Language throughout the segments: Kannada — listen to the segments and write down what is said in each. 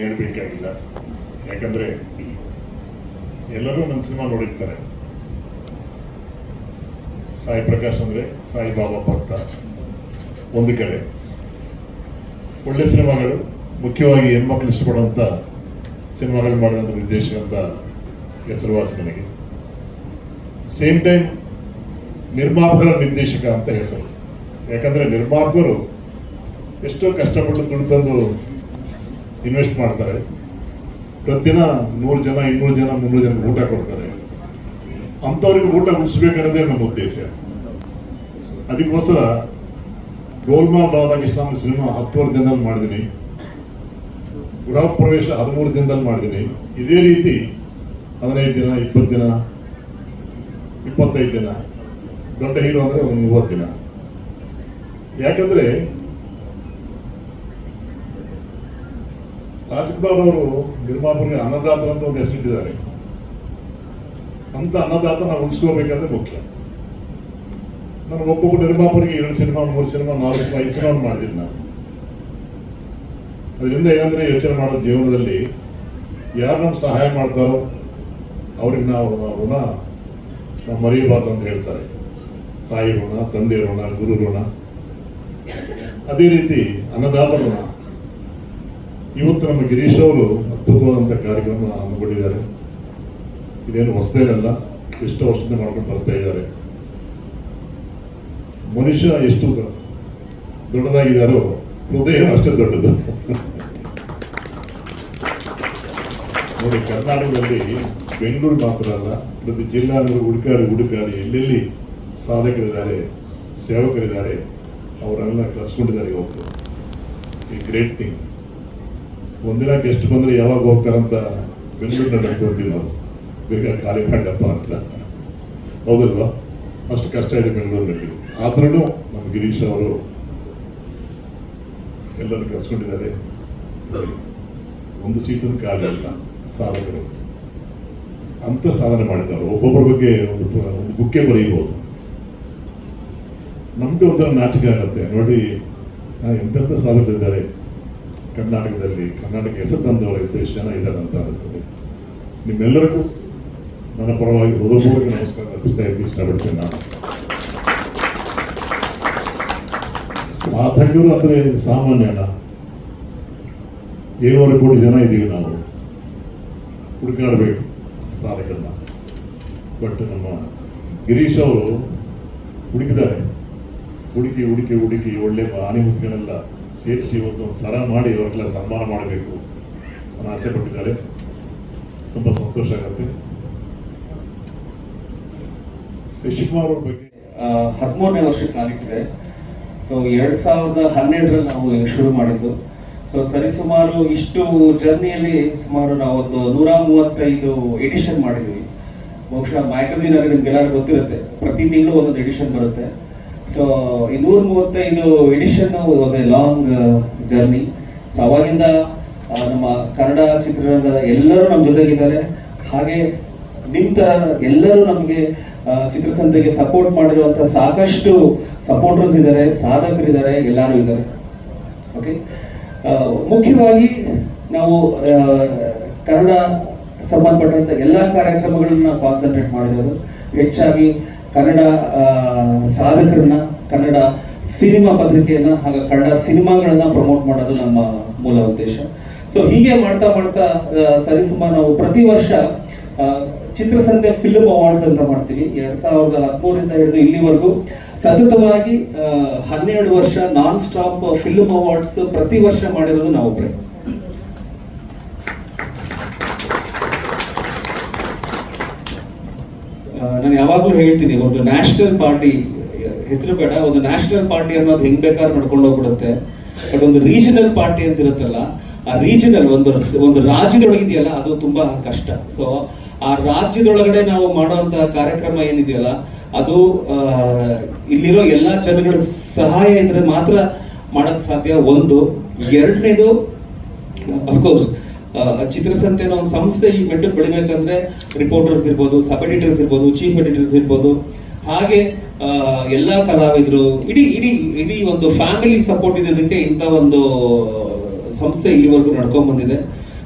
ಹೇಳ್ಬೇಕಾಗಿಲ್ಲ. ಯಾಕಂದ್ರೆ ಎಲ್ಲರೂ ನನ್ನ ಸಿನಿಮಾ ನೋಡಿರ್ತಾರೆ. ಸಾಯಿ ಪ್ರಕಾಶ್ ಅಂದ್ರೆ ಸಾಯಿ ಬಾಬಾ ಭಕ್ತ. ಒಂದು ಕಡೆ. ಒಳ್ಳೆ ಸಿನಿಮಾಗಳು, ಮುಖ್ಯವಾಗಿ ಹೆಣ್ಮಕ್ಳು ಇಷ್ಟಪಡುವಂಥ ಸಿನಿಮಾಗಳು ಮಾಡಿದಂಥ ನಿರ್ದೇಶಕ ಅಂತ ಹೆಸರುವಾಸಿ ನನಗೆ. ಸೇಮ್ ಟೈಮ್ ನಿರ್ಮಾಪಕರ ನಿರ್ದೇಶಕ ಅಂತ ಹೆಸರು. ಯಾಕಂದ್ರೆ ನಿರ್ಮಾಪಕರು ಎಷ್ಟೋ ಕಷ್ಟಪಟ್ಟು ದುಡ್ಡು ತಂದು ಇನ್ವೆಸ್ಟ್ ಮಾಡ್ತಾರೆ. ಪ್ರತಿದಿನ ನೂರು ಜನ, ಇನ್ನೂರು ಜನ, ಮುನ್ನೂರು ಜನ ಊಟ ಕೊಡ್ತಾರೆ. ಅಂಥವ್ರಿಗೆ ಊಟ ಉಳಿಸ್ಬೇಕನ್ನೋದೇ ನಮ್ಮ ಉದ್ದೇಶ. ಅದಕ್ಕೋಸ್ಕರ ಗೋಲ್ಮಾಲ್ ರಾಧಾಕೃಷ್ಣ ಸಿನಿಮಾ ಹತ್ತುವರೆ ದಿನದಲ್ಲಿ ಮಾಡಿದ್ದೀನಿ. ಗೃಹ ಪ್ರವೇಶ ಹದಿಮೂರು ದಿನದಲ್ಲಿ ಮಾಡಿದ್ದೀನಿ. ಇದೇ ರೀತಿ ಹದಿನೈದು ದಿನ, ಇಪ್ಪತ್ತು ದಿನ, ಇಪ್ಪತ್ತೈದು ದಿನ. ದೊಡ್ಡ ಹೀರೋ ಅಂದರೆ ಒಂದು ಮೂವತ್ತು ದಿನ. ಯಾಕಂದ್ರೆ ರಾಜ್ಕುಮಾರ್ ಅವರು ನಿರ್ಮಾಪಕರಿಗೆ ಅನ್ನದಾತರ ಅಂತ ಒಂದು ಹೆಸರಿಟ್ಟಿದ್ದಾರೆ. ಅಂತ ಅನ್ನದಾತ ನಾವು ಉಳಿಸ್ಕೋಬೇಕಂದ್ರೆ ಮುಖ್ಯ. ನಾನು ಒಬ್ಬೊಬ್ಬ ನಿರ್ಮಾಪಕರಿಗೆ ಎರಡು ಸಿನಿಮಾ, ಮೂರು ಸಿನಿಮಾ, ನಾಲ್ಕು ಸಿನಿಮಾ, ಐದು ಸಿನಿಮಾ ಮಾಡಿದ್ದೀನಿ ನಾನು. ಅದರಿಂದ ಏನಂದ್ರೆ ಯೋಚನೆ ಮಾಡೋ ಜೀವನದಲ್ಲಿ ಯಾರು ನಮ್ಗೆ ಸಹಾಯ ಮಾಡ್ತಾರೋ ಅವ್ರಿಗೆ ನಾವು ಋಣ ನಾವು ಮರೆಯಬಾರ್ದು ಅಂತ ಹೇಳ್ತಾರೆ. ತಾಯಿ ಋಣ, ತಂದೆ ಋಣ, ಗುರು ಋಣ. ಅದೇ ರೀತಿ ಅನ್ನದಾತ ಋಣ. ಇವತ್ತು ನಮ್ಮ ಗಿರೀಶ್ ಅವರು ಅದ್ಭುತವಾದಂಥ ಕಾರ್ಯಕ್ರಮ ಹಮ್ಮಿಕೊಂಡಿದ್ದಾರೆ. ಇದೇನು ಹೊಸದೇ ಹೊಸದೇನಲ್ಲ, ಎಷ್ಟೋ ವರ್ಷದಿಂದ ಮಾಡ್ಕೊಂಡು ಬರ್ತಾ ಇದ್ದಾರೆ. ಮನುಷ್ಯ ಎಷ್ಟು ದೊಡ್ಡದಾಗಿದ್ದಾರೋ ಹೃದಯ ಅಷ್ಟೇ ದೊಡ್ಡದು. ನೋಡಿ, ಕರ್ನಾಟಕದಲ್ಲಿ ಬೆಂಗಳೂರು ಮಾತ್ರ ಅಲ್ಲ, ಪ್ರತಿ ಜಿಲ್ಲಾ ಅಂದ್ರೆ ಹುಡುಕಾಡಿ ಹುಡುಕಾಡಿ ಎಲ್ಲೆಲ್ಲಿ ಸಾಧಕರಿದ್ದಾರೆ, ಸೇವಕರಿದ್ದಾರೆ, ಅವರೆಲ್ಲ ಕರ್ಸ್ಕೊಂಡಿದ್ದಾರೆ ಇವತ್ತು. ಈ ಗ್ರೇಟ್ ಥಿಂಗ್ ಒಂದಿನ ಗೆಸ್ಟ್ ಬಂದರೆ ಯಾವಾಗ ಹೋಗ್ತಾರಂತ ಬೆಂಗಳೂರಿನಲ್ಲಿ ನಡ್ಕೋತೀವಿ ನಾವು ಬೇಗ ಖಾಲಿ ಮಾಡಪ್ಪ ಅಂತ. ಹೌದಲ್ವಾ? ಅಷ್ಟು ಕಷ್ಟ ಇದೆ ಬೆಂಗಳೂರಿನಲ್ಲಿ. ಆದ್ರೂ ನಮ್ಮ ಗಿರೀಶ್ ಅವರು ಎಲ್ಲರೂ ಕರೆಸ್ಕೊಂಡಿದ್ದಾರೆ. ಒಂದು ಸೀಟನ್ನು ಇಲ್ಲ, ಸಾಧಕರು. ಅಂತ ಸಾಧನೆ ಮಾಡಿದ್ದಾರೆ. ಒಬ್ಬೊಬ್ಬರ ಬಗ್ಗೆ ಒಂದು ಒಂದು ಬುಕ್ಕೆ ಬರೆಯಬಹುದು ನಮ್ಗೆ ಒಂಥರ ನಾಚಿಕೆ ಆಗುತ್ತೆ. ನೋಡಿ ಎಂತೆಂಥ ಸಾಧಕರಿದ್ದಾರೆ. ಕರ್ನಾಟಕದಲ್ಲಿ ಕರ್ನಾಟಕ ಹೆಸರು ತಂದವರು ಎಷ್ಟು ಜನ ಇದ್ದಾರೆ ಅಂತ ಅನಿಸ್ತದೆ ನಿಮ್ಮೆಲ್ಲರಿಗೂ ನನ್ನ ಪರವಾಗಿ ಹೃದಯಪೂರ್ವಕ ನಮಸ್ಕಾರ ಅರ್ಪಿಸ್ತಾ ಇದ್ದು ಇಷ್ಟಪಡ್ತೇನೆ ನಾನು. ಸಾಧಕರು ಅಂದರೆ ಸಾಮಾನ್ಯನ ಏಳುವರೆ ಕೋಟಿ ಜನ ಇದ್ದೀವಿ ನಾವು. ಹುಡುಕಾಡಬೇಕು ಸಾಧಕರನ್ನ. ಬಟ್ ನಮ್ಮ ಗಿರೀಶ್ ಅವರು ಹುಡುಕಿದ್ದಾರೆ. ಹುಡುಕಿ ಹುಡುಕಿ ಹುಡುಕಿ ಒಳ್ಳೆ ಆಣಿಮುತ್ಗಳೆಲ್ಲ ಸೇರಿಸಿ ಒಂದು ಸರ ಮಾಡಿ ಅವರಿಗೆಲ್ಲ ಸನ್ಮಾನ ಮಾಡಬೇಕು ಅನ್ನೋ ಆಸೆ ಪಟ್ಟಿದ್ದಾರೆ. ತುಂಬ ಸಂತೋಷ ಆಗುತ್ತೆ. ಶಶಿಕುಮಾರ್ ಅವ್ರ ಬಗ್ಗೆ ಹದಿಮೂರನೇ ವರ್ಷ ಕಾಲಿಟ್ಟಿದೆ. ಸೊ ಎರಡ್ ಸಾವಿರದ ಹನ್ನೆರಡರಲ್ಲಿ ನಾವು ಶುರು ಮಾಡಿದ್ದು. ಸೊ ಸರಿಸುಮಾರು ಇಷ್ಟು ಜರ್ನಿಯಲ್ಲಿ ಸುಮಾರು ನಾವು ಒಂದು ನೂರ ಮೂವತ್ತೈದು ಎಡಿಷನ್ ಮಾಡಿದ್ವಿ. ಬಹುಶಃ ಮ್ಯಾಗಝೀನ್ ಆಗಿ ನಿಮ್ಗೆಲ್ಲರೂ ಗೊತ್ತಿರುತ್ತೆ. ಪ್ರತಿ ತಿಂಗಳು ಒಂದೊಂದು ಎಡಿಷನ್ ಬರುತ್ತೆ. ಸೊ ಈ ನೂರ ಮೂವತ್ತೈದು edition was a long journey so ಅವಾಗಿಂದ ನಮ್ಮ ಕನ್ನಡ ಚಿತ್ರರಂಗದ ಎಲ್ಲರೂ ನಮ್ಮ ಜೊತೆಗಿದ್ದಾರೆ. ಹಾಗೆ ನಿಮ್ಮ ಥರ ಎಲ್ಲರೂ ನಮಗೆ ಚಿತ್ರಸಂತೆಗೆ ಸಪೋರ್ಟ್ ಮಾಡಿರುವಂಥ ಸಾಕಷ್ಟು ಸಪೋರ್ಟರ್ಸ್ ಇದ್ದಾರೆ, ಸಾಧಕರಿದ್ದಾರೆ, ಎಲ್ಲರೂ ಇದ್ದಾರೆ. ಓಕೆ ಮುಖ್ಯವಾಗಿ ನಾವು ಕನ್ನಡ ಸಂಬಂಧಪಟ್ಟಂತ ಎಲ್ಲ ಕಾರ್ಯಕ್ರಮಗಳನ್ನ ಕಾನ್ಸಂಟ್ರೇಟ್ ಮಾಡಿರೋದು. ಹೆಚ್ಚಾಗಿ ಕನ್ನಡ ಸಾಧಕರನ್ನ ಕನ್ನಡ ಸಿನಿಮಾ ಪತ್ರಿಕೆಯನ್ನ ಹಾಗೆ ಕನ್ನಡ ಸಿನಿಮಾಗಳನ್ನ ಪ್ರಮೋಟ್ ಮಾಡೋದು ನಮ್ಮ ಮೂಲ ಉದ್ದೇಶ. ಸೊ ಹೀಗೆ ಮಾಡ್ತಾ ಮಾಡ್ತಾ ಸರಿ ಸರಿಸುಮಾರು ನಾವು ಪ್ರತಿ ವರ್ಷ ಚಿತ್ರಸಂತೆ ಫಿಲ್ಮ್ ಅವಾರ್ಡ್ಸ್ ಅಂತ ಮಾಡ್ತೀವಿ. ಎರಡ್ ಸಾವಿರದ ಹದಿಮೂರಿಂದ ಹಿಡಿದು ಇಲ್ಲಿವರೆಗೂ ಸತತವಾಗಿ ಹನ್ನೆರಡು ವರ್ಷ ನಾನ್ ಸ್ಟಾಪ್ ಫಿಲ್ಮ್ ಅವಾರ್ಡ್ಸ್ ಪ್ರತಿ ವರ್ಷ ಮಾಡಿರೋದು ನಾವು ಆ, ನಾನು ಯಾವಾಗಲೂ ಹೇಳ್ತೀನಿ, ಒಂದು ನ್ಯಾಷನಲ್ ಪಾರ್ಟಿ ಹೆಸರು ಬೇಡ, ಒಂದು ನ್ಯಾಷನಲ್ ಪಾರ್ಟಿ ಅನ್ನೋದು ಹೆಂಗ್ ಬೇಕಾದ್ರೂ ನಡ್ಕೊಂಡು ಹೋಗ್ಬಿಡುತ್ತೆ. ಬಟ್ ಒಂದು ರೀಜನಲ್ ಪಾರ್ಟಿ ಅಂತ ಇರುತ್ತಲ್ಲ ಆ ರೀಜನಲ್ ಒಂದು ಒಂದು ರಾಜ್ಯದೊಳಗಿದೆಯಲ್ಲ, ಅದು ತುಂಬಾ ಕಷ್ಟ. ಸೊ ಆ ರಾಜ್ಯದೊಳಗಡೆ ನಾವು ಮಾಡುವಂತಹ ಕಾರ್ಯಕ್ರಮ ಏನಿದೆಯಲ್ಲ, ಅದು ಇಲ್ಲಿರೋ ಎಲ್ಲಾ ಜನಗಳ ಸಹಾಯ ಇದ್ರೆ ಮಾತ್ರ ಮಾಡಕ್ ಸಾಧ್ಯ. ಒಂದು. ಎರಡನೇದು ಅಫ್ಕೋರ್ಸ್ ಚಿತ್ರಸಂತೆ ಅನ್ನೋ ಒಂದು ಸಂಸ್ಥೆ ಈ ಮೆಟ್ಟಲು ಬೆಳಿಬೇಕಂದ್ರೆ ರಿಪೋರ್ಟರ್ಸ್ ಇರ್ಬೋದು ಸಬ್ ಎಡಿಟರ್ಸ್ ಇರ್ಬೋದು ಚೀಫ್ ಎಡಿಟರ್ಸ್ ಇರ್ಬೋದು. ಹಾಗೆ ಎಲ್ಲ ಕಲಾವಿದರು, ಇಡೀ ಇಡೀ ಇಡೀ ಒಂದು ಫ್ಯಾಮಿಲಿ ಸಪೋರ್ಟ್ ಇದ್ದದಕ್ಕೆ ಇಂಥ ಒಂದು ಸಂಸ್ಥೆ ಇಲ್ಲಿವರೆಗೂ ನಡ್ಕೊಂಡ್ ಬಂದಿದೆ.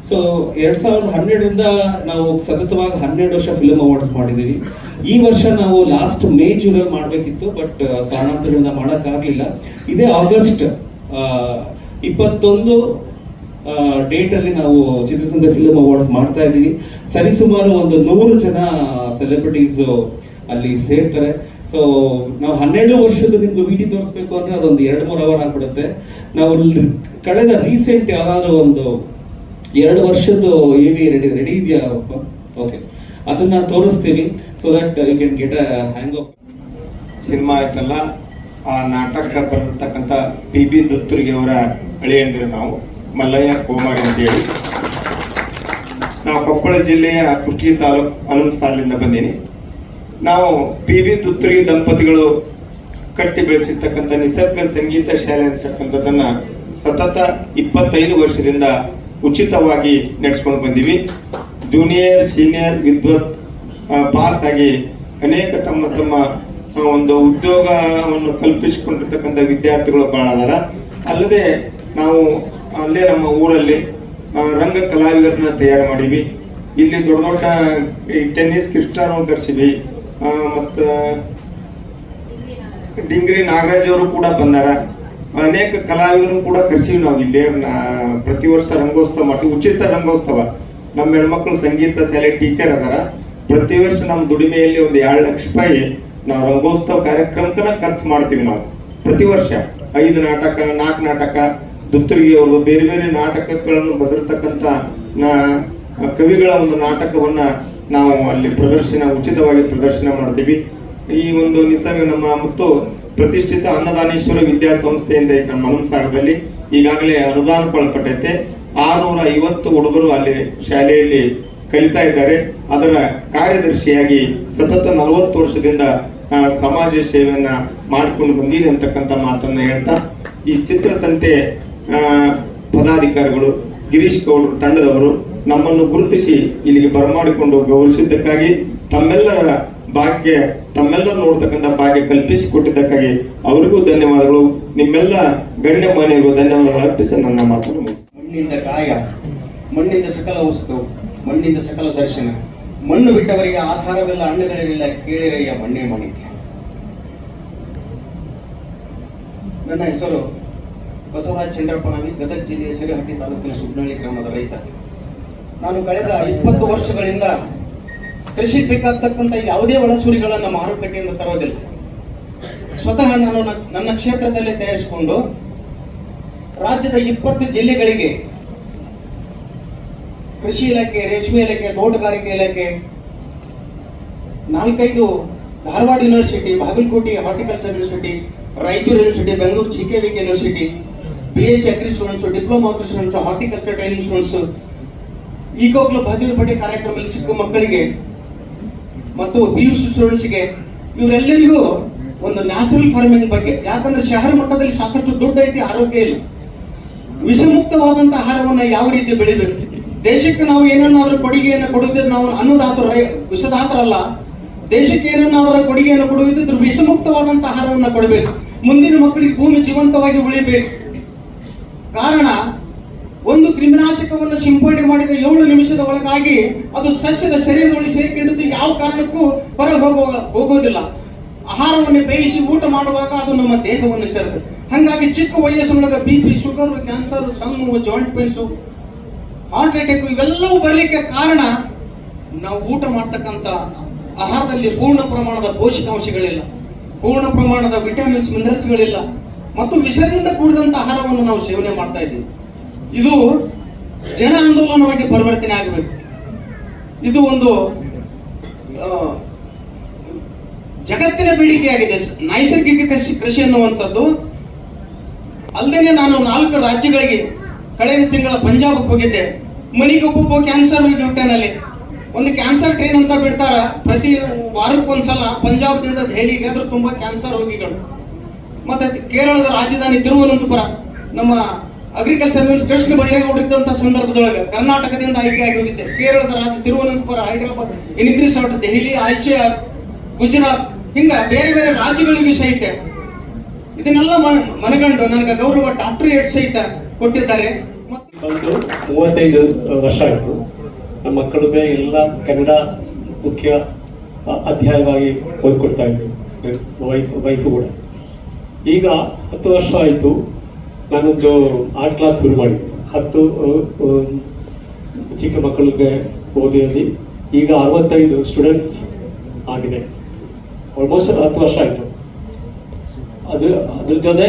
ಸೊ ಎರಡ್ ಸಾವಿರದ ಹನ್ನೆರಡರಿಂದ ನಾವು ಸತತವಾಗಿ ಹನ್ನೆರಡು ವರ್ಷ ಫಿಲ್ಮ್ ಅವಾರ್ಡ್ಸ್ ಮಾಡಿದ್ದೀವಿ. ಈ ವರ್ಷ ನಾವು ಲಾಸ್ಟ್ ಮೇ ಜೂನಲ್ಲಿ ಮಾಡಬೇಕಿತ್ತು ಬಟ್ ಕಾರಣಾಂತರಗಳಿಂದ ಮಾಡೋಕ್ಕಾಗಲಿಲ್ಲ. ಇದೇ ಆಗಸ್ಟ್ ಇಪ್ಪತ್ತೊಂದು ಡೇಟ್ ಅಲ್ಲಿ ನಾವು ಚಿತ್ರಸಂತೆ ಫಿಲ್ಮ್ ಅವಾರ್ಡ್ಸ್ ಮಾಡ್ತಾ ಇದ್ದೀವಿ. ಸರಿಸುಮಾರು ಒಂದು ನೂರು ಜನ ಸೆಲೆಬ್ರಿಟೀಸ್ ಅಲ್ಲಿ ಸೇರ್ತಾರೆ. ಸೊ ನಾವು ಹನ್ನೆರಡು ವರ್ಷದ ನಿಮ್ಗೆ ವಿಡಿಯೋ ತೋರಿಸ್ಬೇಕು ಅಂದ್ರೆ ಅದೊಂದು ಎರಡು ಮೂರು ಅವರ್ ಆಗ್ಬಿಡುತ್ತೆ. ನಾವು ಕಳೆದ ರೀಸೆಂಟ್ ಯಾವ್ದಾದ್ರು ಒಂದು ಎರಡು ವರ್ಷದ್ದು ಎ ವಿ ರೆಡಿ ರೆಡಿ ಇದೆಯಾ ಓಕೆ ಅದನ್ನ ತೋರಿಸ್ತೀವಿ so that you can get a hang of cinema ಆಯ್ತಲ್ಲ? ಆ ನಾಟಕ ಬರ್ತಕ್ಕಂಥ ಬಿ ಬಿ ದತ್ತುರಿಗೆ ಅವರ ಅಳಿಯಂದಿರು ನಾವು. ಮಲ್ಲಯ್ಯ ಕೋಮಾರಿ ಅಂತೇಳಿ. ನಾವು ಕೊಪ್ಪಳ ಜಿಲ್ಲೆಯ ಕುಷ್ಟಗಿ ತಾಲೂಕು ಅಲಂ ಸಾಲಿಂದ ಬಂದೀನಿ. ನಾವು ಪಿ ಬಿ ತುತ್ತುರಿ ದಂಪತಿಗಳು ಕಟ್ಟಿ ಬೆಳೆಸಿರ್ತಕ್ಕಂಥ ನಿಸರ್ಗ ಸಂಗೀತ ಶಾಲೆ ಅಂತಕ್ಕಂಥದ್ದನ್ನ ಸತತ ಇಪ್ಪತ್ತೈದು ವರ್ಷದಿಂದ ಉಚಿತವಾಗಿ ನಡೆಸ್ಕೊಂಡು ಬಂದೀವಿ. ಜೂನಿಯರ್ ಸೀನಿಯರ್ ವಿದ್ವತ್ ಪಾಸ್ ಆಗಿ ಅನೇಕ ತಮ್ಮ ತಮ್ಮ ಒಂದು ಉದ್ಯೋಗವನ್ನು ಕಲ್ಪಿಸಿಕೊಂಡಿರ್ತಕ್ಕಂಥ ವಿದ್ಯಾರ್ಥಿಗಳು ಭಾಳ ಅದಾರ. ಅಲ್ಲದೆ ನಾವು ಅಲ್ಲೇ ನಮ್ಮ ಊರಲ್ಲಿ ರಂಗ ಕಲಾವಿದರನ್ನ ತಯಾರು ಮಾಡೀವಿ ಇಲ್ಲಿ ದೊಡ್ಡ ದೊಡ್ಡ, ಈ ಟೆನ್ನಿಸ್ ಕೃಷ್ಣನವ್ರು ಕರ್ಸಿವಿ ಮತ್ತು ಡಿಂಗ್ರಿ ನಾಗರಾಜ್ ಅವರು ಕೂಡ ಬಂದಾರ. ಅನೇಕ ಕಲಾವಿದರನ್ನು ಕೂಡ ಕರ್ಸಿವಿ ನಾವು ಇಲ್ಲಿ. ಪ್ರತಿ ವರ್ಷ ರಂಗೋತ್ಸವ ಮಾಡ್ತೀವಿ. ಉಚಿತ ರಂಗೋತ್ಸವ. ನಮ್ಮ ಹೆಣ್ಮಕ್ಳು ಸಂಗೀತ ಶಾಲೆ ಟೀಚರ್ ಅದಾರ. ಪ್ರತಿ ವರ್ಷ ನಮ್ಮ ದುಡಿಮೆಯಲ್ಲಿ ಒಂದು ಎರಡು ಲಕ್ಷ ರೂಪಾಯಿ ನಾವು ರಂಗೋತ್ಸವ ಕಾರ್ಯಕ್ರಮಕ್ಕನ ಖರ್ಚು ಮಾಡ್ತೀವಿ ನಾವು. ಪ್ರತಿ ವರ್ಷ ಐದು ನಾಟಕ, ನಾಲ್ಕು ನಾಟಕ ದುತ್ತರಿಗೆ ಅವ್ರದ್ದು ಬೇರೆ ಬೇರೆ ನಾಟಕಗಳನ್ನು ಬದಿರತಕ್ಕಂಥ ನಾ, ಕವಿಗಳ ಒಂದು ನಾಟಕವನ್ನ ನಾವು ಅಲ್ಲಿ ಪ್ರದರ್ಶನ, ಉಚಿತವಾಗಿ ಪ್ರದರ್ಶನ ಮಾಡ್ತೀವಿ. ಈ ಒಂದು ನಿಸರ್ಗ ನಮ್ಮ ಮತ್ತು ಪ್ರತಿಷ್ಠಿತ ಅನ್ನದಾನೇಶ್ವರ ವಿದ್ಯಾಸಂಸ್ಥೆಯಿಂದ ನಮ್ಮ ಮನಂಸಾಗರದಲ್ಲಿ ಈಗಾಗಲೇ ಅನುದಾನಕ್ಕೊಳಪಟ್ಟೈತೆ ಆರುನೂರ ಐವತ್ತು ಹುಡುಗರು ಅಲ್ಲಿ ಶಾಲೆಯಲ್ಲಿ ಕಲಿತಾ ಇದ್ದಾರೆ. ಅದರ ಕಾರ್ಯದರ್ಶಿಯಾಗಿ ಸತತ ನಲವತ್ತು ವರ್ಷದಿಂದ ಸಮಾಜ ಸೇವೆಯನ್ನ ಮಾಡಿಕೊಂಡು ಬಂದಿದೆ ಅಂತಕ್ಕಂಥ ಮಾತನ್ನ ಹೇಳ್ತಾ, ಈ ಚಿತ್ರಸಂತೆ ಪದಾಧಿಕಾರಿಗಳು, ಗಿರೀಶ್ ಗೌಡರು ತಂಡದವರು ನಮ್ಮನ್ನು ಗುರುತಿಸಿ ಇಲ್ಲಿಗೆ ಬರಮಾಡಿಕೊಂಡು ಗೌರವಿಸಿದ್ದಕ್ಕಾಗಿ, ತಮ್ಮೆಲ್ಲರ ಭಾಗ್ಯ ತಮ್ಮೆಲ್ಲರೂ ನೋಡ್ತಕ್ಕಂಥ ಭಾಗ್ಯ ಕಲ್ಪಿಸಿಕೊಟ್ಟಿದ್ದಕ್ಕಾಗಿ ಅವರಿಗೂ ಧನ್ಯವಾದಗಳು. ನಿಮ್ಮೆಲ್ಲ ಗಣ್ಯ ಮಾನ್ಯರಿಗೂ ಧನ್ಯವಾದಗಳು. ಅರ್ಪಿಸಿ ನನ್ನ ಮಾತನ್ನು. ಮಣ್ಣಿಂದ ಕಾಯ, ಮಣ್ಣಿಂದ ಸಕಲ ವಸ್ತು, ಮಣ್ಣಿಂದ ಸಕಲ ದರ್ಶನ. ಮಣ್ಣು ಬಿಟ್ಟವರಿಗೆ ಆಧಾರವಿಲ್ಲ, ಹಣ್ಣುಗಳಿರಲಿಲ್ಲ, ಕೇಳಿರಯ್ಯ ಮಣ್ಣೇ ಮಣಿಕೆ. ನನ್ನ ಹೆಸರು ಬಸವರಾಜ್ ಚಂದ್ರಪ್ಪನಾಗಿ ಗದಗ ಜಿಲ್ಲೆಯ ಸಿರಿಹಟ್ಟಿ ತಾಲೂಕಿನ ಸುಬ್ನಹಳ್ಳಿ ಗ್ರಾಮದ ರೈತ. ನಾನು ಕಳೆದ ಇಪ್ಪತ್ತು ವರ್ಷಗಳಿಂದ ಕೃಷಿ ಬೇಕಾಗ್ತಕ್ಕಂಥ ಯಾವುದೇ ಒಳಸುರಿಗಳನ್ನು ಮಾರುಕಟ್ಟೆಯಿಂದ ತರೋದಿಲ್ಲ. ಸ್ವತಃ ನಾನು ನನ್ನ ಕ್ಷೇತ್ರದಲ್ಲೇ ತಯಾರಿಸಿಕೊಂಡು ರಾಜ್ಯದ ಇಪ್ಪತ್ತು ಜಿಲ್ಲೆಗಳಿಗೆ ಕೃಷಿ ಇಲಾಖೆ ರೇಷ್ಮೆ ಇಲಾಖೆ ತೋಟಗಾರಿಕೆ ಇಲಾಖೆ ನಾಲ್ಕೈದು Dharwad university Bagalkot horticulture university Raichur university Bengaluru G K V K university B S agri students diploma agri students horticulture training students eco club ಕಾರ್ಯಕ್ರಮದಲ್ಲಿ ಚಿಕ್ಕ ಮಕ್ಕಳಿಗೆ ಮತ್ತು ಪಿ ಯು ಸಿ ಸ್ಟೂಡೆಂಟ್ಸ್ಗೆ ಇವರೆಲ್ಲರಿಗೂ ಒಂದು ನ್ಯಾಚುರಲ್ ಫಾರ್ಮಿಂಗ್ ಬಗ್ಗೆ, ಯಾಕಂದ್ರೆ ಶಹರ ಮಟ್ಟದಲ್ಲಿ ಸಾಕಷ್ಟು ದುಡ್ಡು ಐತಿ, ಆರೋಗ್ಯ ಇಲ್ಲ. ವಿಷಮುಕ್ತವಾದಂತ ಆಹಾರವನ್ನು ಯಾವ ರೀತಿ ಬೆಳಿಬೇಕು? ದೇಶಕ್ಕೆ ನಾವು ಏನನ್ನಾದರೂ ಕೊಡುಗೆಯನ್ನು ಕೊಡುವುದಿದ್ರೆ ನಾವು ಅನ್ನದಾತರ ವಿಷದಾತರಲ್ಲ. ದೇಶಕ್ಕೆ ಏನನ್ನಾದ್ರೂ ಕೊಡುಗೆಯನ್ನು ಕೊಡುವುದಿದ್ರೆ ವಿಷಮುಕ್ತವಾದಂತ ಆಹಾರವನ್ನು ಕೊಡಬೇಕು. ಮುಂದಿನ ಮಕ್ಕಳಿಗೆ ಭೂಮಿ ಜೀವಂತವಾಗಿ ಉಳಿಬೇಕು. ಕಾರಣ, ಒಂದು ಕ್ರಿಮಿನಾಶಕವನ್ನು ಸಿಂಪಡಣೆ ಮಾಡಿದ ಏಳು ನಿಮಿಷದ ಒಳಗಾಗಿ ಅದು ಸಸ್ಯದ ಶರೀರದೊಳಗೆ ಸೇರಿಕೊಂಡಿದ್ದು ಯಾವ ಕಾರಣಕ್ಕೂ ಹೊರಗೆ ಹೋಗುವ, ಹೋಗೋದಿಲ್ಲ. ಆಹಾರವನ್ನು ಬೇಯಿಸಿ ಊಟ ಮಾಡುವಾಗ ಅದು ನಮ್ಮ ದೇಹವನ್ನು ಸೇರುತ್ತೆ. ಹಾಗಾಗಿ ಚಿಕ್ಕ ವಯಸ್ಸಿನೊಳಗೆ ಬಿ ಪಿ ಶುಗರ್ ಕ್ಯಾನ್ಸರ್ ಸಣ್ಣ ಜಾಯಿಂಟ್ ಪೇನ್ಸು ಹಾರ್ಟ್ ಅಟ್ಯಾಕ್ ಇವೆಲ್ಲವೂ ಬರಲಿಕ್ಕೆ ಕಾರಣ ನಾವು ಊಟ ಮಾಡ್ತಕ್ಕಂಥ ಆಹಾರದಲ್ಲಿ ಪೂರ್ಣ ಪ್ರಮಾಣದ ಪೋಷಕಾಂಶಗಳಿಲ್ಲ. ಪೂರ್ಣ ಪ್ರಮಾಣದ ವಿಟಮಿನ್ಸ್ ಮಿನರಲ್ಸ್ಗಳಿಲ್ಲ ಮತ್ತು ವಿಷದಿಂದ ಕೂಡಿದಂತ ಆಹಾರವನ್ನು ನಾವು ಸೇವನೆ ಮಾಡ್ತಾ ಇದ್ದೀವಿ. ಇದು ಜನ ಆಂದೋಲನವಾಗಿ ಪರಿವರ್ತನೆ ಆಗಬೇಕು. ಇದು ಒಂದು ಜಗತ್ತಿನ ಬೇಡಿಕೆಯಾಗಿದೆ ನೈಸರ್ಗಿಕ ಕೃಷಿ ಕೃಷಿ ಅನ್ನುವಂಥದ್ದು ಅಲ್ಲದೆ ನಾನು ನಾಲ್ಕು ರಾಜ್ಯಗಳಿಗೆ ಕಳೆದ ತಿಂಗಳ ಪಂಜಾಬ್ಗೆ ಹೋಗಿದ್ದೆ. ಮನೆಗೆ ಕ್ಯಾನ್ಸರ್ ಟ್ರೈನಲ್ಲಿ ಒಂದು ಕ್ಯಾನ್ಸರ್ ಟ್ರೈನ್ ಅಂತ ಬಿಡ್ತಾರ? ಪ್ರತಿ ವಾರಕ್ಕೊಂದ್ಸಲ ಪಂಜಾಬ್ದಿಂದ ದೆಹಲಿಗೆ ಆದ್ರೂ ತುಂಬಾ ಕ್ಯಾನ್ಸರ್ ರೋಗಿಗಳು. ಮತ್ತೆ ಕೇರಳದ ರಾಜಧಾನಿ ತಿರುವನಂತಪುರ, ನಮ್ಮ ಅಗ್ರಿಕಲ್ಚರ್ ಮಿನಿಸ್ಟರ್ ಕೃಷ್ಣ ಬೈರೇಗೌಡ ಇದ್ದಂಥ ಸಂದರ್ಭದೊಳಗೆ ಕರ್ನಾಟಕದಿಂದ ಆಯ್ಕೆಯಾಗಿ ಹೋಗಿದ್ದೆ. ಕೇರಳದ ರಾಜ್ಯ ತಿರುವನಂತಪುರ, ಹೈದರಾಬಾದ್ ಇನ್ಕ್ರೀಸ್ ದೆಹಲಿ ಆಯ್ಷಿಯಾ ಗುಜರಾತ್, ಹಿಂಗ ಬೇರೆ ಬೇರೆ ರಾಜ್ಯಗಳಿಗೂ ಸಹಿತ ಇದನ್ನೆಲ್ಲ ಮನ- ಮನಗಂಡು ನನಗೆ ಗೌರವ ಡಾಕ್ಟರೇಟ್ ಸಹಿತ ಕೊಟ್ಟಿದ್ದಾರೆ. ಬಂದು ಮೂವತ್ತೈದು ವರ್ಷ ಆಯಿತು. ನಮ್ಮ ಕಡಿಮೆ ಎಲ್ಲ ಕನ್ನಡ ಮುಖ್ಯ ಅಧ್ಯಾಯವಾಗಿ ಓದ್ಕೊಡ್ತಾ ಇದ್ದೀವಿ ವೈಫ್ ವೈಫು ಕೂಡ. ಈಗ ಹತ್ತು ವರ್ಷ ಆಯಿತು ನಾನೊಂದು ಆರ್ಟ್ ಕ್ಲಾಸ್ ಶುರು ಮಾಡಿ ಹತ್ತು ಚಿಕ್ಕ ಮಕ್ಕಳಿಗೆ ಓದಿಯಲ್ಲಿ. ಈಗ ಅರವತ್ತೈದು ಸ್ಟೂಡೆಂಟ್ಸ್ ಆಗಿದೆ. ಆಲ್ಮೋಸ್ಟ್ ಹತ್ತು ವರ್ಷ ಆಯಿತು. ಅದು, ಅದ್ರ ಜೊತೆ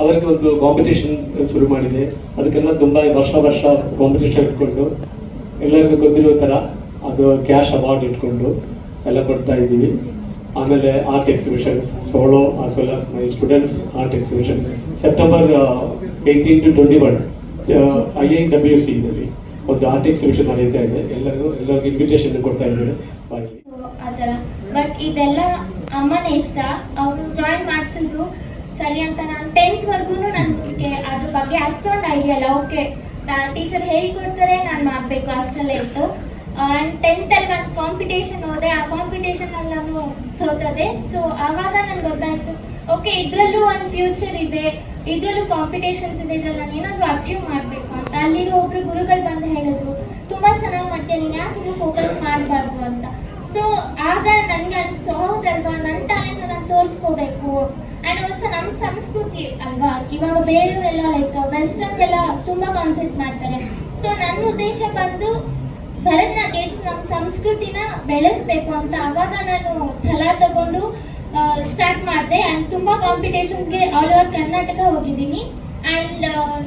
ಅವರಿಗೆ ಒಂದು ಕಾಂಪಿಟೇಷನ್ ಶುರು ಮಾಡಿದೆ. ಅದಕ್ಕೆಲ್ಲ ತುಂಬ ವರ್ಷ ವರ್ಷ ಕಾಂಪಿಟೇಷನ್ ಇಟ್ಕೊಂಡು ಎಲ್ಲರಿಗೂ ಗೊತ್ತಿರೋ ಥರ ಅದು ಕ್ಯಾಶ್ ಅವಾರ್ಡ್ ಇಟ್ಕೊಂಡು ಎಲ್ಲ ಕೊಡ್ತಾ ಇದ್ದೀವಿ. ಆಮೇಲೆ art exhibitions solo as well as my students art exhibitions September eighteen to twenty one I I W C ಇದರಲ್ಲಿ ಒಂದು ಆರ್ಟ್ ಎಕ್ಸಿಬಿಷನ್ ನಡೀತಾ ಇದೆ. ಎಲ್ಲರಿಗೂ ಎಲ್ಲರಿಗೂ ಇನ್ವಿಟೇಷನ್ ಕೊಡ್ತಾ ಥರ ಬಟ್ ಇದೆಲ್ಲ ಅಮ್ಮನ ಇಷ್ಟ. ಅವರು ಜಾಯಿನ್ ಮಾಡಿಸಿದ್ರು ಸರಿ ಅಂತ ನಾನು ಟೆಂತ್ವರೆಗೂ ನನಗೆ ಅದ್ರ ಬಗ್ಗೆ ಅಷ್ಟೊಂದು ಐಡಿಯಾ ಇಲ್ಲ. ಓಕೆ ಟೀಚರ್ ಹೇಳ್ಕೊಡ್ತಾರೆ, ನಾನು ಮಾಡಬೇಕು. ಅಷ್ಟಲ್ಲೇ ಇತ್ತು. ಆ್ಯಂಡ್ ಟೆಂತಲ್ಲಿ ನಾನು ಕಾಂಪಿಟೇಷನ್ ಹೋದೆ ಆ ಕಾಂಪಿಟೇಷನಲ್ಲಿ ನಾನು ಸೋತದೆ ಸೊ ಆವಾಗ ನನಗೆ ಗೊತ್ತಾಯಿತು. ಓಕೆ ಇದರಲ್ಲೂ ಒಂದು ಫ್ಯೂಚರ್ ಇದೆ. ಇದರಲ್ಲೂ ಕಾಂಪಿಟೇಷನ್ಸ್ ಇದೆ. ಇದ್ರಲ್ಲಿ ನಾನು ಏನಾದರೂ ಅಚೀವ್ ಮಾಡಬೇಕು ಅಂತ. ಅಲ್ಲಿರೋ ಒಬ್ರು ಗುರುಗಳು ಬಂದು ಹೇಳಿದ್ರು, ತುಂಬ ಚೆನ್ನಾಗಿ ಮಾಡ್ತೀಯ, ನೀನು ಯಾಕೆ ಇನ್ನೂ ಫೋಕಸ್ ಮಾಡಬಾರ್ದು ಅಂತ? ಸೊ ಆಗ ನನಗೆ ಅನಿಸ್ತು, ಹೌದಲ್ವಾ? ನನ್ನ ಟ್ಯಾಲೆಂಟ್ ನಾನು ತೋರಿಸ್ಕೋಬೇಕು. ಆ್ಯಂಡ್ ಆಲ್ಸೋ ನಮ್ಮ ಸಂಸ್ಕೃತಿ ಅಲ್ವಾ? ಇವಾಗ ಬೇರೆಯವರೆಲ್ಲ ಲೈಕ್ ವೆಸ್ಟರ್ನ್ಗೆಲ್ಲ ತುಂಬ ಕಾನ್ಸೆಪ್ಟ್ ಮಾಡ್ತಾರೆ. ಸೊ ನನ್ನ ಉದ್ದೇಶ ಬಂದು ಭರತನಾಟ್ಯ ನಮ್ಮ ಸಂಸ್ಕೃತಿನ ಬೆಳೆಸಬೇಕು ಅಂತ ಆವಾಗ ನಾನು ಛಲ ತಗೊಂಡು ಸ್ಟಾರ್ಟ್ ಮಾಡಿದೆ. ಆ್ಯಂಡ್ ತುಂಬ ಕಾಂಪಿಟೇಷನ್ಸ್ಗೆ ಆಲ್ ಓವರ್ ಕರ್ನಾಟಕ ಹೋಗಿದ್ದೀನಿ. ಆ್ಯಂಡ್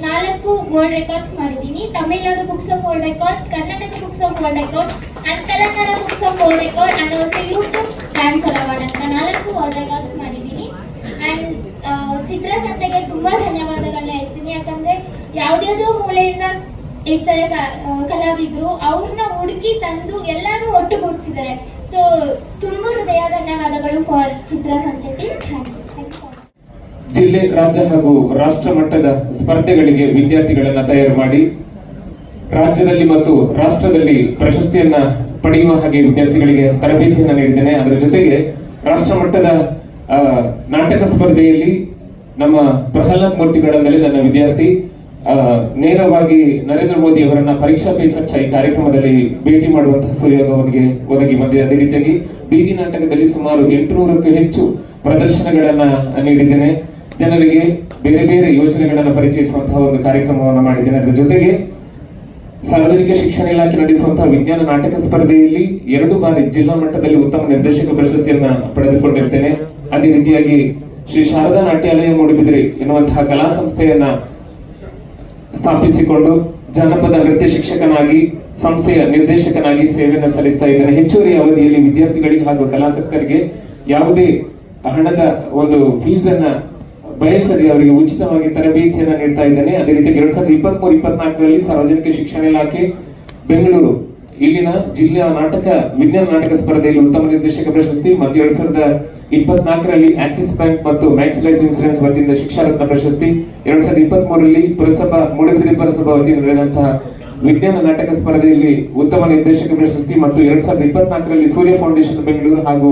ನಾಲ್ಕು ವರ್ಲ್ಡ್ ರೆಕಾರ್ಡ್ಸ್ ಮಾಡಿದ್ದೀನಿ. Tamil Nadu books of world record Karnataka books of world record and Telangana books of world record and also YouTube dancer award ಅಂತ ನಾಲ್ಕು ವರ್ಲ್ಡ್ ರೆಕಾರ್ಡ್ಸ್ ಮಾಡಿದ್ದೀನಿ. ಆ್ಯಂಡ್ ಚಿತ್ರಸಂತೆಗೆ ತುಂಬ ಧನ್ಯವಾದಗಳನ್ನ ಹೇಳ್ತೀನಿ. ಯಾಕಂದರೆ ಯಾವುದ್ಯಾವುದೋ ಮೂಲೆಯಿಂದ ಇರ್ತಾರೆ ಕಲಾವಿದರು. ಅವ್ರನ್ನ ಹುಡುಕಿ ತಂದು ಎಲ್ಲರೂ ಒಟ್ಟುಗೂಡಿಸಿದ್ದಾರೆ. ಸೊ ತುಂಬ ಹೃದಯ ಧನ್ಯವಾದಗಳು ಫಾರ್ ಯು ಜಿಲ್ಲೆ, ರಾಜ್ಯ ಹಾಗೂ ರಾಷ್ಟ್ರ ಮಟ್ಟದ ಸ್ಪರ್ಧೆಗಳಿಗೆ ವಿದ್ಯಾರ್ಥಿಗಳನ್ನ ತಯಾರು ಮಾಡಿ, ರಾಜ್ಯದಲ್ಲಿ ಮತ್ತು ರಾಷ್ಟ್ರದಲ್ಲಿ ಪ್ರಶಸ್ತಿಯನ್ನ ಪಡೆಯುವ ಹಾಗೆ ವಿದ್ಯಾರ್ಥಿಗಳಿಗೆ ತರಬೇತಿಯನ್ನ ನೀಡಿದ್ದೇನೆ. ಅದರ ಜೊತೆಗೆ ರಾಷ್ಟ್ರ ಮಟ್ಟದ ನಾಟಕ ಸ್ಪರ್ಧೆಯಲ್ಲಿ ನಮ್ಮ ಪ್ರಹ್ಲಾದ್ ಮೂರ್ತಿಗಳಂದಲ್ಲಿ ನನ್ನ ವಿದ್ಯಾರ್ಥಿ ನೇರವಾಗಿ ನರೇಂದ್ರ ಮೋದಿ ಅವರನ್ನ ಪರೀಕ್ಷಾ ಪೇ ಚರ್ಚಾ ಈ ಕಾರ್ಯಕ್ರಮದಲ್ಲಿ ಭೇಟಿ ಮಾಡುವಂತಹ ಸುಯೋಗ ಅವರಿಗೆ ಒದಗಿ ಮತ್ತೆ ಅದೇ ರೀತಿಯಾಗಿ ಬೀದಿ ನಾಟಕದಲ್ಲಿ ಸುಮಾರು ಎಂಟುನೂರಕ್ಕೂ ಹೆಚ್ಚು ಪ್ರದರ್ಶನಗಳನ್ನ ನೀಡಿದ್ದೇನೆ. ಜನರಿಗೆ ಬೇರೆ ಬೇರೆ ಯೋಜನೆಗಳನ್ನು ಪರಿಚಯಿಸುವಂತಹ ಒಂದು ಕಾರ್ಯಕ್ರಮವನ್ನು ಮಾಡಿದ್ದೇನೆ. ಅದರ ಜೊತೆಗೆ ಸಾರ್ವಜನಿಕ ಶಿಕ್ಷಣ ಇಲಾಖೆ ನಡೆಸುವಂತಹ ವಿಜ್ಞಾನ ನಾಟಕ ಸ್ಪರ್ಧೆಯಲ್ಲಿ ಎರಡು ಬಾರಿ ಜಿಲ್ಲಾ ಮಟ್ಟದಲ್ಲಿ ಉತ್ತಮ ನಿರ್ದೇಶಕ ಪ್ರಶಸ್ತಿಯನ್ನ ಪಡೆದುಕೊಂಡಿರ್ತೇನೆ. ಅದೇ ರೀತಿಯಾಗಿ ಶ್ರೀ ಶಾರದಾ ನಾಟ್ಯಾಲಯ ಮೂಡಿಬಿದ್ರಿ ಎನ್ನುವಂತಹ ಕಲಾ ಸಂಸ್ಥೆಯನ್ನ ಸ್ಥಾಪಿಸಿಕೊಂಡು ಜನಪದ ನೃತ್ಯ ಶಿಕ್ಷಕನಾಗಿ, ಸಂಸ್ಥೆಯ ನಿರ್ದೇಶಕನಾಗಿ ಸೇವೆಯನ್ನು ಸಲ್ಲಿಸ್ತಾ ಇದ್ದೇನೆ. ಹೆಚ್ಚುವರಿ ಅವಧಿಯಲ್ಲಿ ವಿದ್ಯಾರ್ಥಿಗಳಿಗೆ ಹಾಗೂ ಕಲಾಸಕ್ತರಿಗೆ ಯಾವುದೇ ಹಣದ ಒಂದು ಫೀಸ್ ಅನ್ನ ಬಯಸದೆ ಅವರಿಗೆ ಉಚಿತವಾಗಿ ತರಬೇತಿಯನ್ನು ನೀಡ್ತಾ ಇದ್ದೇನೆ. ಅದೇ ರೀತಿ ಎರಡ್ ಸಾವಿರದ ಇಪ್ಪತ್ತ್ ಮೂರು ಇಪ್ಪತ್ನಾಲ್ಕರಲ್ಲಿ ಸಾರ್ವಜನಿಕ ಶಿಕ್ಷಣ ಇಲಾಖೆ ಬೆಂಗಳೂರು ಇಲ್ಲಿನ ಜಿಲ್ಲೆಯ ನಾಟಕ ವಿಜ್ಞಾನ ನಾಟಕ ಸ್ಪರ್ಧೆಯಲ್ಲಿ ಉತ್ತಮ ನಿರ್ದೇಶಕ ಪ್ರಶಸ್ತಿ, ಮತ್ತು ಎರಡ್ ಸಾವಿರದ ಇಪ್ಪತ್ನಾಲ್ಕರಲ್ಲಿ ಆಕ್ಸಿಸ್ ಬ್ಯಾಂಕ್ ಮತ್ತು ಮ್ಯಾಕ್ಸ್ ಲೈಫ್ ಇನ್ಸೂರೆನ್ಸ್ ವತಿಯಿಂದ ಶಿಕ್ಷಾ ರತ್ನ ಪ್ರಶಸ್ತಿ, ಎರಡ್ ಸಾವಿರದ ಇಪ್ಪತ್ತ್ ಮೂರರಲ್ಲಿ ಪುರಸಭಾ ಮೂಡಿದ್ರಿ ಪುರಸಭಾ ವತಿಯಿಂದ ನಡೆದಂತಹ ವಿಜ್ಞಾನ ನಾಟಕ ಸ್ಪರ್ಧೆಯಲ್ಲಿ ಉತ್ತಮ ನಿರ್ದೇಶಕ ಪ್ರಶಸ್ತಿ ಮತ್ತು ಎರಡ್ ಸಾವಿರದ ಇಪ್ಪತ್ನಾಲ್ಕರಲ್ಲಿ ಸೂರ್ಯ ಫೌಂಡೇಶನ್ ಬೆಂಗಳೂರು ಹಾಗೂ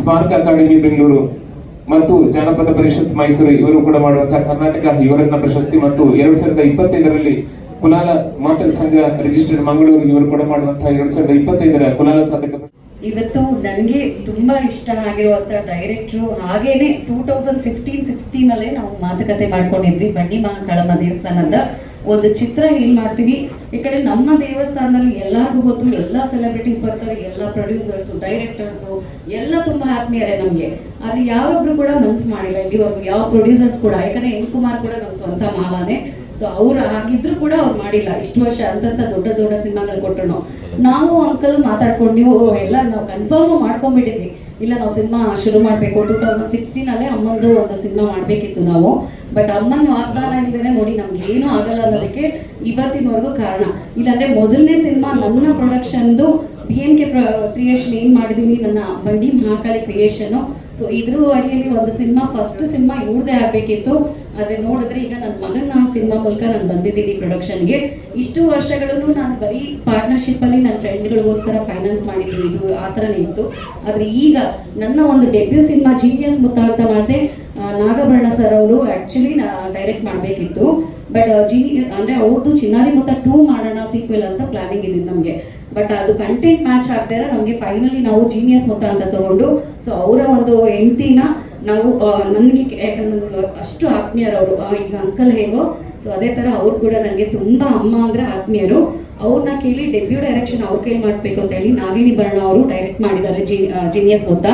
ಸ್ಮಾರಕ ಅಕಾಡೆಮಿ ಬೆಂಗಳೂರು ಮತ್ತು ಜಾನಪದ ಪರಿಷತ್ ಮೈಸೂರು ಇವರು ಕೂಡ ಮಾಡುವಂತಹ ಕರ್ನಾಟಕ ಯುವರತ್ನ ಪ್ರಶಸ್ತಿ ಮತ್ತು ಎರಡ್ ಸಾವಿರದ ಇಪ್ಪತ್ತೈದರಲ್ಲಿ ಕುಲಾಲ ಮಾತೃ ಸಂಘ ರಿಜಿಸ್ಟರ್ ಮಂಗಳೂರು ಇವರು ಕೂಡ ಮಾಡುವಂತಹ ಎರಡ್ ಸಾವಿರದ ಇಪ್ಪತ್ತೈದರ ಕುಲಾಲ ಸಾಧಕ ಇವತ್ತು ನನಗೆ ತುಂಬ ಇಷ್ಟ ಆಗಿರುವಂತಹ ಡೈರೆಕ್ಟ್ರು ಹಾಗೇನೆ ಟೂ ತೌಸಂಡ್ ಫಿಫ್ಟೀನ್ ಸಿಕ್ಸ್ಟೀನಲ್ಲೇ ನಾವು ಮಾತುಕತೆ ಮಾಡ್ಕೊಂಡಿದ್ವಿ. ಬಂಡಿ ಮಹಾಕಾಳಮ್ಮ ದೇವಸ್ಥಾನದ ಒಂದು ಚಿತ್ರ ಏನ್ ಮಾಡ್ತೀವಿ. ಯಾಕಂದ್ರೆ ನಮ್ಮ ದೇವಸ್ಥಾನದಲ್ಲಿ ಎಲ್ಲರಿಗೂ ಗೊತ್ತು, ಎಲ್ಲ ಸೆಲೆಬ್ರಿಟೀಸ್ ಬರ್ತಾರೆ, ಎಲ್ಲ ಪ್ರೊಡ್ಯೂಸರ್ಸು ಡೈರೆಕ್ಟರ್ಸು ಎಲ್ಲ ತುಂಬ ಆತ್ಮೀಯರೇ ನಮಗೆ. ಆದ್ರೆ ಯಾರೊಬ್ರು ಕೂಡ ಮನ್ಸು ಮಾಡಿಲ್ಲ. ಇಲ್ಲಿವರೆಗೂ ಯಾವ ಪ್ರೊಡ್ಯೂಸರ್ಸ್ ಕೂಡ, ಯಾಕಂದ್ರೆ ಎನ್ ಕುಮಾರ್ ಕೂಡ ನಮ್ಮ ಸ್ವಂತ ಮಾವನೇ. ಸೊ ಅವ್ರು ಆಗಿದ್ರು ಕೂಡ ಅವ್ರು ಮಾಡಿಲ್ಲ. ಇಷ್ಟು ವರ್ಷ ಅಂತಂತ ದೊಡ್ಡ ದೊಡ್ಡ ಸಿನಿಮಾಗಳು ಕೊಟ್ಟರು ನಾವು ಅಂಕಲ್ ಮಾತಾಡ್ಕೊಂಡು ನೀವು ಎಲ್ಲ ನಾವು ಕನ್ಫರ್ಮ್ ಮಾಡ್ಕೊಂಡ್ಬಿಟ್ಟಿದ್ವಿ. ಇಲ್ಲ, ನಾವು ಸಿನಿಮಾ ಶುರು ಮಾಡಬೇಕು. ಟೂ ತೌಸಂಡ್ ಸಿಕ್ಸ್ಟೀನಲ್ಲೇ ಅಮ್ಮಂದು ಒಂದು ಸಿನಿಮಾ ಮಾಡಬೇಕಿತ್ತು ನಾವು. ಬಟ್ ಅಮ್ಮನ ವಾಗ್ದಾನ ಇಲ್ದೇನೆ ನೋಡಿ, ನಮ್ಗೆ ಏನೂ ಆಗಲ್ಲ ಅನ್ನೋದಕ್ಕೆ ಇವತ್ತಿನವರೆಗೂ ಕಾರಣ. ಇಲ್ಲಾಂದ್ರೆ ಮೊದಲನೇ ಸಿನಿಮಾ ನನ್ನ ಪ್ರೊಡಕ್ಷನ್ದು ಬಿ ಎಂ ಕೆ ಕ್ರಿಯೇಷನ್ ಏನು ಮಾಡಿದ್ದೀನಿ ನನ್ನ ಬಂಡಿ ಮಹಾಕಾಳಿ ಕ್ರಿಯೇಷನು ಸೊ ಇದ್ರ ಅಡಿಯಲ್ಲಿ ಒಂದು ಸಿನಿಮಾ ಫಸ್ಟ್ ಸಿನಿಮಾ ಇವ್ರದೇ ಆಗಬೇಕಿತ್ತು. ಆದ್ರೆ ನೋಡಿದ್ರೆ ಈಗ ನನ್ನ ಮಗನ ಸಿನಿಮಾ ಮೂಲಕ ನಾನು ಬಂದಿದ್ದೀನಿ ಪ್ರೊಡಕ್ಷನ್ಗೆ ಇಷ್ಟು ವರ್ಷಗಳನ್ನು ನಾನು ಬರೀ ಪಾರ್ಟ್ನರ್ಶಿಪ್ಪಲ್ಲಿ ನನ್ನ ಫ್ರೆಂಡ್ಗಳಿಗೋಸ್ಕರ ಫೈನಾನ್ಸ್ ಮಾಡಿದ್ದು ಇದು, ಆ ಥರನೇ ಇತ್ತು. ಆದ್ರೆ ಈಗ ನನ್ನ ಒಂದು debut cinema genius P S Mutta ಅಂತ ಮಾಡಿದೆ ನಾಗಭರಣ ಸರ್ ಅವರು ಆ್ಯಕ್ಚುಲಿ ಡೈರೆಕ್ಟ್ ಮಾಡಬೇಕಿತ್ತು. ಬಟ್ ಜೀನಿ ಅಂದರೆ ಅವ್ರದ್ದು ಚಿನ್ನಾರಿ ಮುತ್ತ ಟೂ ಮಾಡೋಣ ಸೀಕ್ವೆಲ್ ಅಂತ ಪ್ಲಾನಿಂಗ್ ಇದ್ದಿದ್ದು ನಮಗೆ. ಬಟ್ ಅದು ಕಂಟೆಂಟ್ ಮ್ಯಾಚ್ ಆಗ್ದೇ ನಮಗೆ ಫೈನಲಿ ನಾವು ಜೀನಿಯಸ್ ಮುತ್ತ ಅಂತ ತಗೊಂಡು ಸೊ ಅವರ ಒಂದು ಹೆಂಡತಿನ ನಾವು ನನಗೆ ಯಾಕಂದ್ರೆ ಅಷ್ಟು ಆತ್ಮೀಯರವರು ಈಗ ಅಂಕಲ್ ಹೇಗೋ ಸೊ ಅದೇ ಥರ ಅವ್ರು ಕೂಡ ನನಗೆ ತುಂಬ ಅಮ್ಮ ಅಂದರೆ ಆತ್ಮೀಯರು. ಅವ್ರನ್ನ ಕೇಳಿ ಡೆಬ್ಯೂ ಡೈರೆಕ್ಷನ್ ಅವ್ರ ಕೈ ಮಾಡಿಸ್ಬೇಕು ಅಂತ ಹೇಳಿ ನಾಗಿಣಿ ಭರಣ ಅವರು ಡೈರೆಕ್ಟ್ ಮಾಡಿದ್ದಾರೆ, ಜಿ ಜೀನಿಯಸ್ ಮುತ್ತ